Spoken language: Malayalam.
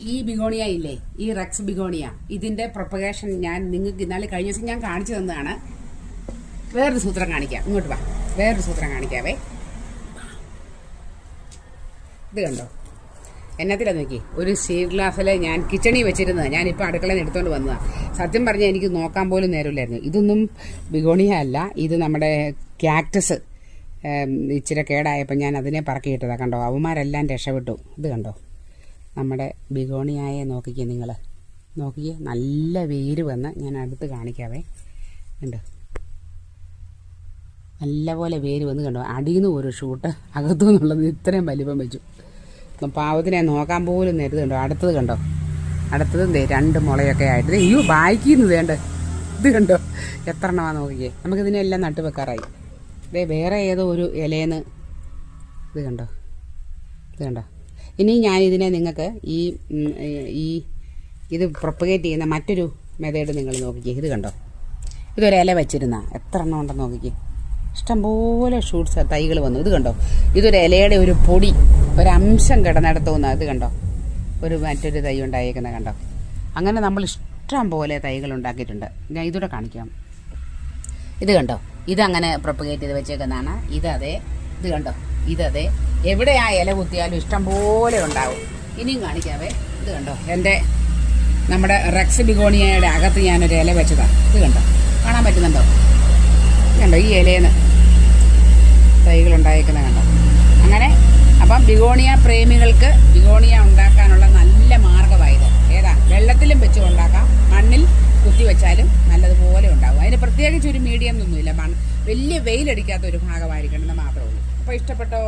ഈ ബിഗോണിയ ഇല്ലേ? ഈ റെക്സ് ബിഗോണിയ. ഇതിന്റെ പ്രൊപ്പഗേഷൻ ഞാൻ നിങ്ങൾക്ക് ഇന്നാലെ കഴിഞ്ഞ ദിവസം ഞാൻ കാണിച്ചു തന്നതാണ്. വേറൊരു സൂത്രം കാണിക്കാം. ഇങ്ങോട്ട് വാ. വേറൊരു സൂത്രം കാണിക്കാവേ. ഇത് കണ്ടോ? എന്നത്തിലാ നോക്കി? ഒരു സ്റ്റീൽ ഗ്ലാസ്സിൽ ഞാൻ കിച്ചണിൽ വെച്ചിരുന്നത്. ഞാനിപ്പോൾ അടുക്കളയിൽ നിന്ന് എടുത്തുകൊണ്ട് വന്നതാണ് സത്യം പറഞ്ഞാൽ എനിക്ക് നോക്കാൻ പോലും നേരമില്ലായിരുന്നു. ഇതൊന്നും ബിഗോണിയ അല്ല. ഇത് നമ്മുടെ ക്യാക്ടസ്. ഇച്ചിരി കേടായപ്പോൾ ഞാൻ അതിനെ പറക്കിയിട്ടതാണ് കണ്ടോ? അവന്മാരെല്ലാം രക്ഷപ്പെട്ടു. ഇത് കണ്ടോ? നമ്മുടെ ബിഗോണിയായെ നോക്കിക്കേ നിങ്ങൾ നോക്കിയേ നല്ല വേര് വന്ന് ഞാൻ അടുത്ത് കാണിക്കാവേ. ഉണ്ട് നല്ലപോലെ വേര് വന്ന് കണ്ടു? അടിയിൽ നിന്ന് ഒരു ഷൂട്ട് അകത്തു നിന്നുള്ളത് ഇത്രയും വലിപ്പം വെച്ചു. പാവത്തിനെ നോക്കാൻ പോലും നേരത് കണ്ടോ? അടുത്തത് കണ്ടോ? അടുത്തത് എന്തേ രണ്ട് മുളയൊക്കെ ആയിട്ട്. അയ്യോ ബാക്കിന്ന് വേണ്ട ഇത് കണ്ടോ? എത്ര എണ്ണമാ നോക്കിക്കേ. നമുക്കിതിനെല്ലാം നട്ട് വെക്കാറായി. ദേ വേറെ ഏതോ ഒരു ഇലയെന്ന് ഇത് കണ്ടോ? ഇത് കണ്ടോ? ഇനി ഞാൻ ഇതിനെ നിങ്ങൾക്ക് ഈ ഈ ഇത് പ്രൊപ്പഗേറ്റ് ചെയ്യുന്ന മറ്റൊരു മെത്തേഡ് നിങ്ങൾ നോക്കിക്കേ. ഇത് കണ്ടോ? ഇതൊരു ഇല വെച്ചിരുന്ന. എത്ര എണ്ണം ഉണ്ടെന്ന് നോക്കിക്കേ. ഇഷ്ടംപോലെ ഷൂട്ട്സ് തൈകൾ വന്നു. ഇത് കണ്ടോ? ഇതൊരു ഇലയുടെ ഒരു പൊടി ഒരംശം കിടന്നിടത്തുനിന്ന്. ഇത് കണ്ടോ? ഒരു മറ്റൊരു തൈ ഉണ്ടായേക്കുന്നത് കണ്ടോ? അങ്ങനെ നമ്മൾ ഇഷ്ടം പോലെ തൈകൾ ഉണ്ടാക്കിയിട്ടുണ്ട്. ഞാൻ ഇതൂടെ കാണിക്കാം. ഇത് കണ്ടോ? ഇതങ്ങനെ പ്രൊപ്പഗേറ്റ് ചെയ്ത് വെച്ചേക്കുന്നതാണ്. ഇതതെ ഇത് കണ്ടോ? ഇതതെ. എവിടെ ആ ഇല കുത്തിയാലും ഇഷ്ടം പോലെ ഉണ്ടാവും. ഇനിയും കാണിക്കാവേ. ഇത് കണ്ടോ? എന്റെ നമ്മുടെ റെക്സ് ബിഗോണിയയുടെ അകത്ത് ഞാനൊരു ഇല വെച്ചതാണ് ഇത് കണ്ടോ? കാണാൻ പറ്റുന്നുണ്ടോ? കണ്ടോ? ഈ ഇലയെന്ന് തൈകൾ ഉണ്ടായേക്കുന്നത് കണ്ടോ? അങ്ങനെ അപ്പം ബിഗോണിയ പ്രേമികൾക്ക് ബിഗോണിയ ഉണ്ടാക്കാനുള്ള നല്ല മാർഗമായത് ഏതാ? വെള്ളത്തിലും വെച്ച് ഉണ്ടാക്കാം. മണ്ണിൽ കുത്തി വെച്ചാലും നല്ലതുപോലെ ഉണ്ടാകും അതിന് പ്രത്യേകിച്ച് ഒരു മീഡിയം ഒന്നുമില്ല മണ്ണ് വലിയ വെയിലടിക്കാത്ത ഒരു ഭാഗമായിരിക്കണം എന്ന് മാത്രമേ ഉള്ളൂ. അപ്പോൾ ഇഷ്ടപ്പെട്ടോ?